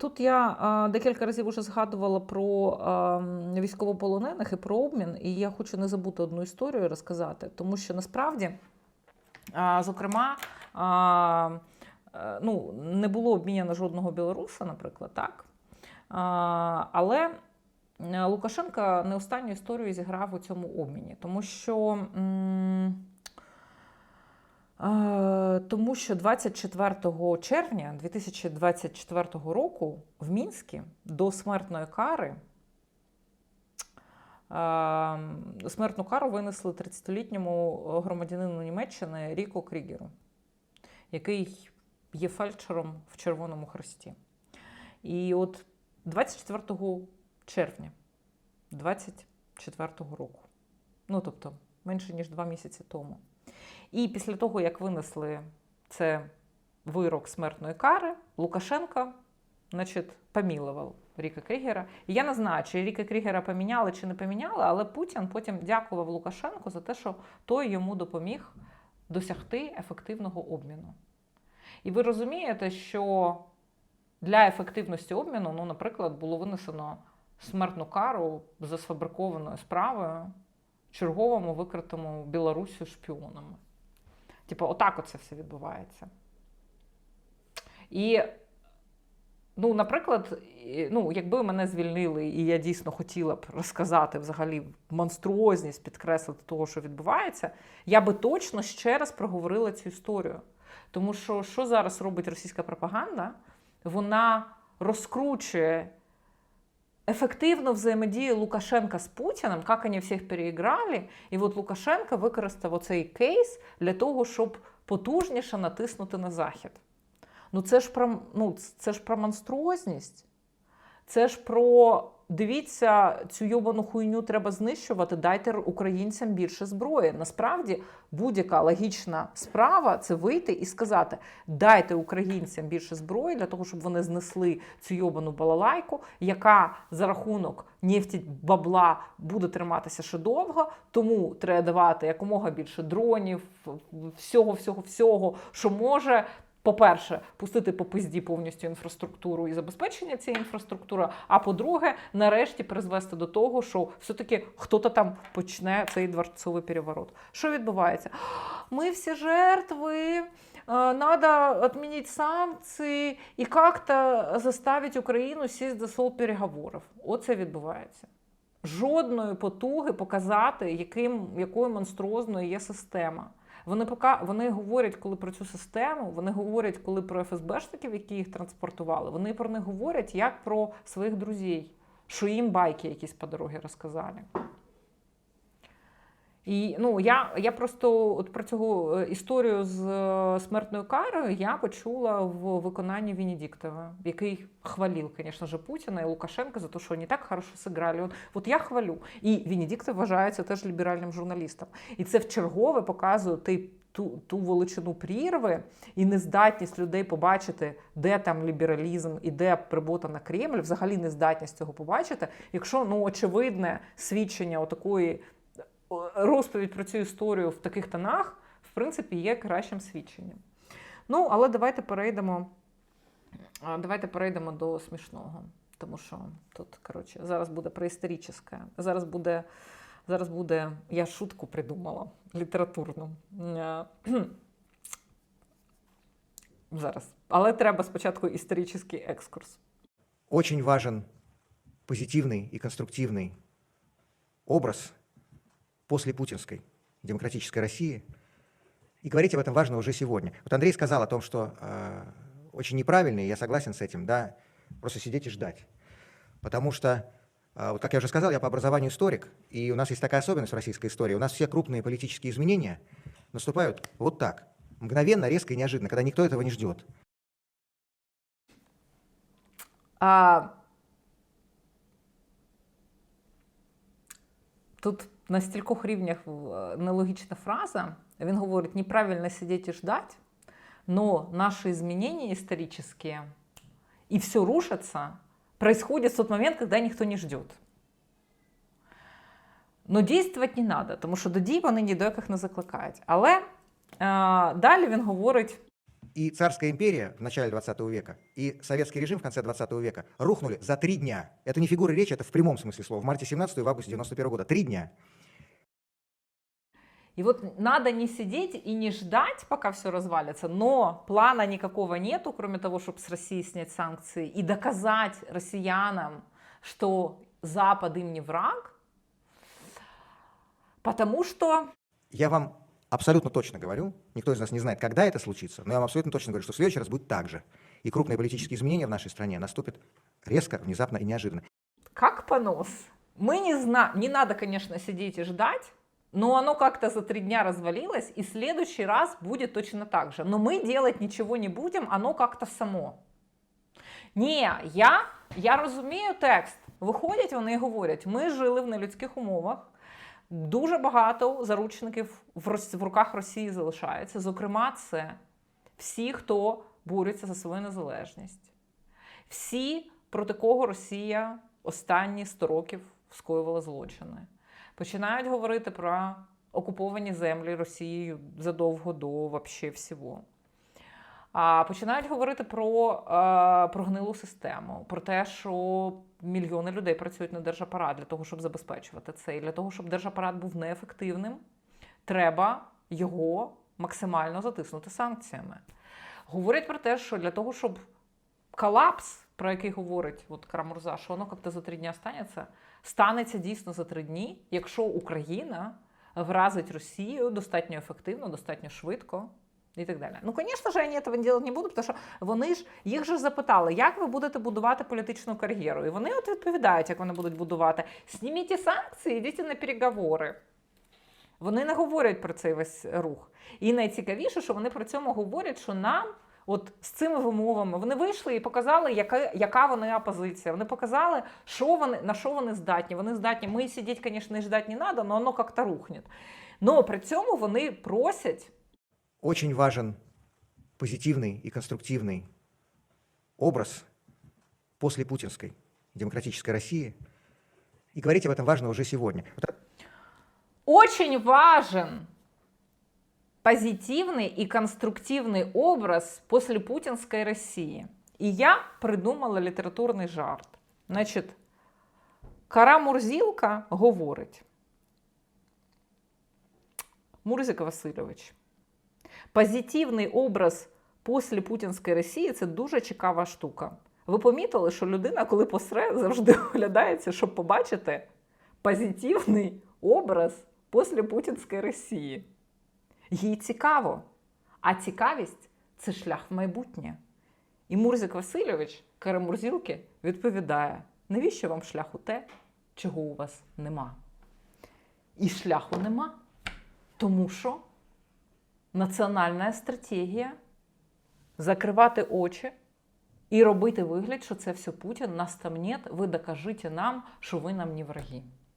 тут я декілька разів уже згадувала про військовополонених і про обмін, і я хочу не забути одну історію розказати, тому що насправді, зокрема, е, ну, не було обміняно жодного білоруса, наприклад, так. Але е, Лукашенка не останню історію зіграв у цьому обміні, тому що. м, Тому що 24 червня 2024 року в Мінську до смертної кари смертну кару винесли 30-літньому громадянину Німеччини Ріко Крігеру, який є фельдшером в Червоному Хресті. І от 24 червня 2024 року, ну тобто менше ніж два місяці тому. І після того, як винесли це вирок смертної кари, Лукашенко значить, помілував Ріка Крігера. І я не знаю, чи Ріка Крігера поміняли чи не поміняли, але Путін потім дякував Лукашенку за те, що той йому допоміг досягти ефективного обміну. І ви розумієте, що для ефективності обміну, ну, наприклад, було винесено смертну кару за сфабрикованою справою черговому викритому Білорусі шпіонами. Типу, отак оце все відбувається. І, ну, наприклад, ну, якби мене звільнили, і я дійсно хотіла б розказати взагалі монструозність, підкреслити того, що відбувається, я би точно ще раз проговорила цю історію. Тому що що зараз робить російська пропаганда? Вона розкручує ефективно взаємодію Лукашенка з Путіним, як вони всіх переіграли. І от Лукашенко використав оцей кейс для того, щоб потужніше натиснути на Захід. Ну це ж про, ну, це ж про монструозність. Це ж про дивіться, цю йобану хуйню треба знищувати, дайте українцям більше зброї. Насправді, будь-яка логічна справа це вийти і сказати: дайте українцям більше зброї для того, щоб вони знесли цю йобану балалайку, яка за рахунок нефті бабла буде триматися ще довго. Тому треба давати якомога більше дронів, всього, всього, всього, що може по-перше, пустити по пизді повністю інфраструктуру і забезпечення цієї інфраструктури. А по-друге, нарешті призвести до того, що все-таки хто-то там почне цей дворцовий переворот. Що відбувається? Ми всі жертви. Надо отменить санкції і як-то заставить Україну сісти за стол переговорів. Оце відбувається. Жодної потуги показати, яким, якою монструозною є система. Вони пока вони говорять, коли про цю систему, вони говорять, коли про ФСБшників, які їх транспортували, вони про них говорять як про своїх друзів, що їм байки якісь по дорозі розказали. І ну, я, я просто от про цю е, історію з е, смертною карою я почула в виконанні Венедіктова, який хвалив, звісно ж, Путіна і Лукашенка за те, що вони так хорошо сыграли. От, от я хвалю. І Венедіктов вважається теж ліберальним журналістом. І це вчергове показує ти, ту, ту величину прірви і нездатність людей побачити, де там лібералізм і де приботана Кремль, взагалі нездатність цього побачити, якщо ну, очевидне свідчення отакої розповідь про цю історію в таких тонах, в принципі, є кращим свідченням. Ну, але давайте перейдемо, давайте перейдемо до смішного. Тому що тут, коротше, зараз буде преісторичне. Зараз буде, зараз буде, я шутку придумала літературну. Е, Зараз. Але треба спочатку історичний екскурс. Очень важен позитивный и конструктивный образ после путинской демократической России. И говорить об этом важно уже сегодня. Вот Андрей сказал о том, что э, очень неправильно, и я согласен с этим, да, просто сидеть и ждать. Потому что, э, вот как я уже сказал, я по образованию историк, и у нас есть такая особенность в российской истории. У нас все крупные политические изменения наступают вот так, мгновенно, резко и неожиданно, когда никто этого не ждет. А тут на стількох рівнях е, нелогічна фраза. Він говорить, неправильно сидеть и ждать, но наши изменения исторические и все рушится, происходит в тот момент, когда никто не ждет. Но действовать не треба, тому що до дій вони ні до яких не закликають. Але е, далі він говорить. И царская империя в начале 20 века, и советский режим в конце 20 века рухнули за три дня. Это не фигура речи, это в прямом смысле слова. В марте 17 и в августе 91 года. Три дня. И вот надо не сидеть и не ждать, пока все развалится, но плана никакого нету, кроме того, чтобы с России снять санкции и доказать россиянам, что Запад им не враг, потому что Я вам абсолютно точно говорю, никто из нас не знает, когда это случится, но я вам абсолютно точно говорю, что в следующий раз будет так же. И крупные политические изменения в нашей стране наступят резко, внезапно и неожиданно. как понос. Мы не знаем, не надо, конечно, сидеть и ждать, но оно как-то за три дня развалилось, и в следующий раз будет точно так же. Но мы делать ничего не будем, оно как-то само. Ні, я, я розумію текст. Виходять вони і говорять: ми жили в нелюдських умовах. Дуже багато заручників в, руках Росії залишається. Зокрема, це всі, хто борються за свою незалежність, всі, проти кого Росія останні 100 років скоювала злочини. Починають говорити про окуповані землі Росією задовго до вообще всього. А починають говорити про, е, про гнилу систему, про те, що мільйони людей працюють на держапарат для того, щоб забезпечувати це. І для того, щоб держапарат був неефективним, треба його максимально затиснути санкціями. Говорять про те, що для того, щоб колапс, про який говорить от Крамурза, що воно як-то за три дні станеться, станеться дійсно за три дні, якщо Україна вразить Росію достатньо ефективно, достатньо швидко. І так далі. Ну, звісно ж, вони цього робити не будуть, тому що вони ж їх же запитали, як ви будете будувати політичну кар'єру. І вони от відповідають, як вони будуть будувати. Зніміть санкції, йдіть на переговори. Вони не говорять про цей весь рух. І найцікавіше, що вони при цьому говорять, що нам, от з цими вимовами, вони вийшли і показали, яка, яка вони опозиція. Вони показали, що вони, на що вони здатні. Вони здатні. Ми сидіти, звісно, і ждати не треба, але воно як-то рухне. Но при цьому вони просять. Очень важен позитивный и конструктивный образ после путинской демократической России. И говорить об этом важно уже сегодня. Очень важен позитивный и конструктивный образ после путинской России. И я придумала літературний жарт. Значить, Кара Мурзілка говорить. Мурзик Васильович. Позитивний образ після путінської Росії це дуже цікава штука. Ви помітили, що людина, коли посре, завжди оглядається, щоб побачити позитивний образ після путінської Росії. Їй цікаво. А цікавість це шлях в майбутнє. І Мурзик Васильович, Карамурзілки, відповідає: навіщо вам шлях у те, чого у вас нема? І шляху нема. Тому що національна стратегія закривати очі і робити вигляд, що це все Путін, нас там нет, ви докажите нам, що ви нам не враги.